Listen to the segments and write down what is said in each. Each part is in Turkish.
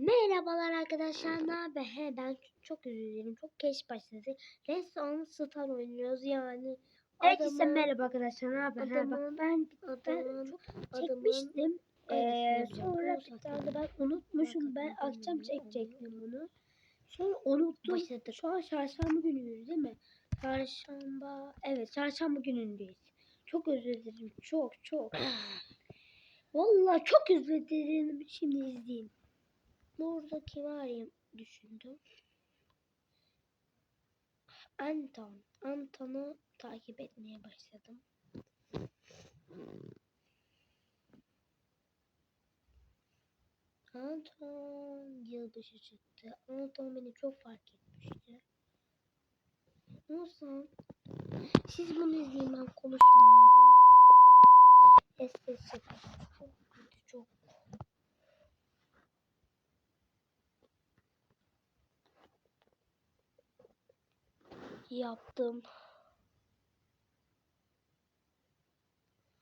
Merhabalar arkadaşlar. Ne haber? He, ben çok dilerim. Çok geç başladı. Resmen Star oynuyoruz yani. Herkese Adamın- merhaba arkadaşlar. Ne haber? Ha, bak adamın- ben ben Adamın, çok adamın- çekmiştim. Ee, Aynısını sonra bir tane ben unutmuşum. Ben akşam çekecektim bunu. Sonra unuttum. Başladık. Şu an çarşamba günüyüz değil mi? Çarşamba. Evet çarşamba günündeyiz. Çok özür dilerim. Çok çok. Vallahi çok özür dilerim. Şimdi izleyin. Burada kimi arayayım düşündüm. Anton. Anton'u takip etmeye başladım. Anton yılbaşı çıktı. Anton beni çok fark etmişti. Olsun. Siz bunu izleyin ben konuşmuyorum. Ses ses yapıyorum. Çok kötü çok. Yaptım.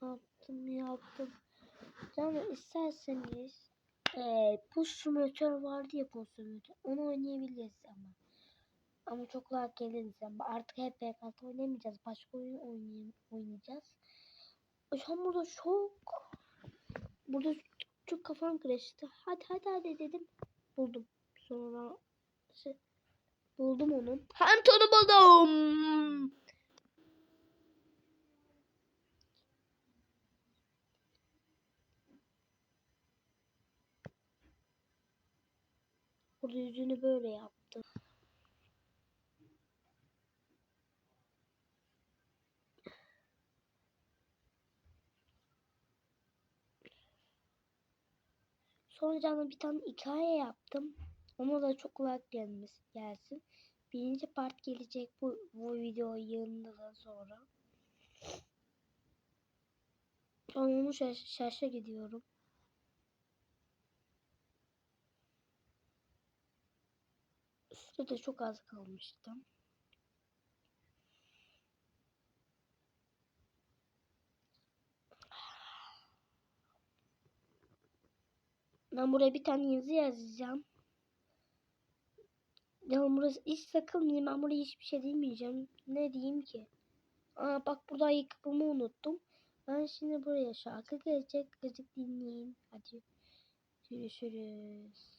Yaptım yaptım. Canım isterseniz eee bu simülatör vardı ya bu simülatör. Onu oynayabiliriz ama. Ama çok rahat geliriz ama artık hep PKT oynamayacağız. Başka oyun oynayacağız. Şu an burada çok burada çok kafam karıştı. Hadi hadi hadi dedim. Buldum. Sonra şey, buldum onu. Anton'u buldum. Burada yüzünü böyle yaptı. Sonra canım bir tane hikaye yaptım. Ona da çok like gelmesi gelsin. Birinci part gelecek bu, bu video yayınladan sonra. Onu şaş şaşa gidiyorum. Süre de çok az kalmıştı. Ben buraya bir tane yazı yazacağım. Ya burası hiç takılmayayım. Ben buraya hiçbir şey demeyeceğim. Ne diyeyim ki? Aa bak burada ayakkabımı unuttum. Ben şimdi buraya şarkı gelecek. Azıcık dinleyeyim. Hadi görüşürüz.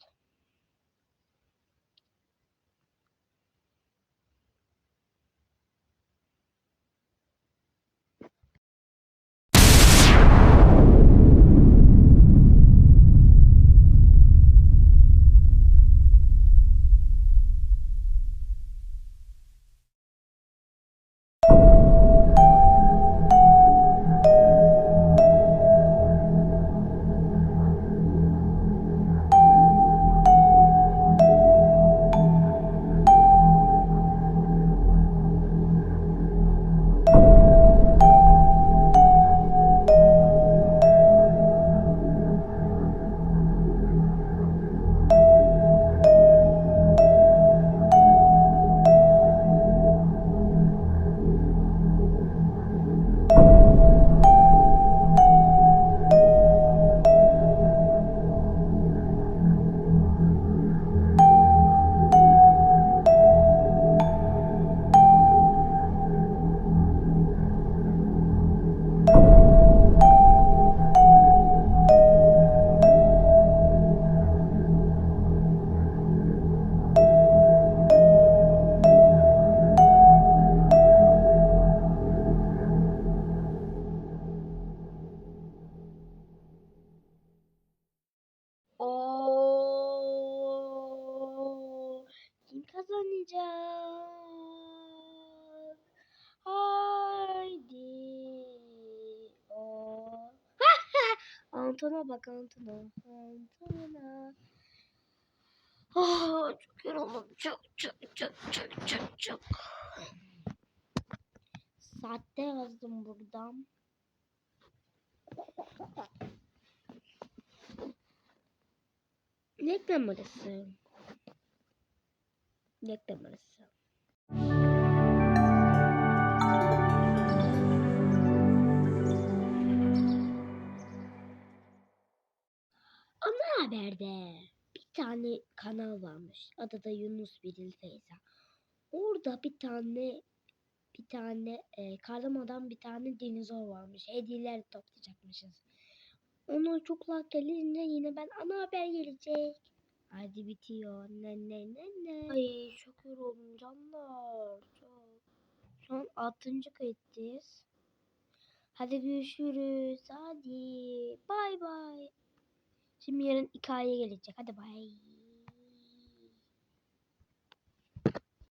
Antona bak Antona. Antona. Oh, çok yoruldum. Çok çok çok çok çok çok. Saatte yazdım buradan. Reklam arası. Reklam arası. Haberde bir tane kanal varmış. Adı da Yunus Biril Feyza. Orada bir tane bir tane e, karlamadan bir tane dinozor varmış. Hediyeler toplayacakmışız. Onu çok like gelince yine ben ana haber gelecek. Hadi bitiyor. Ne ne ne ne. Ay çok yoruldum canlar. Çok. Şu an 6. kayıttayız. Hadi görüşürüz. Hadi. Bay bay. Şimdi yarın hikaye gelecek. Hadi bay.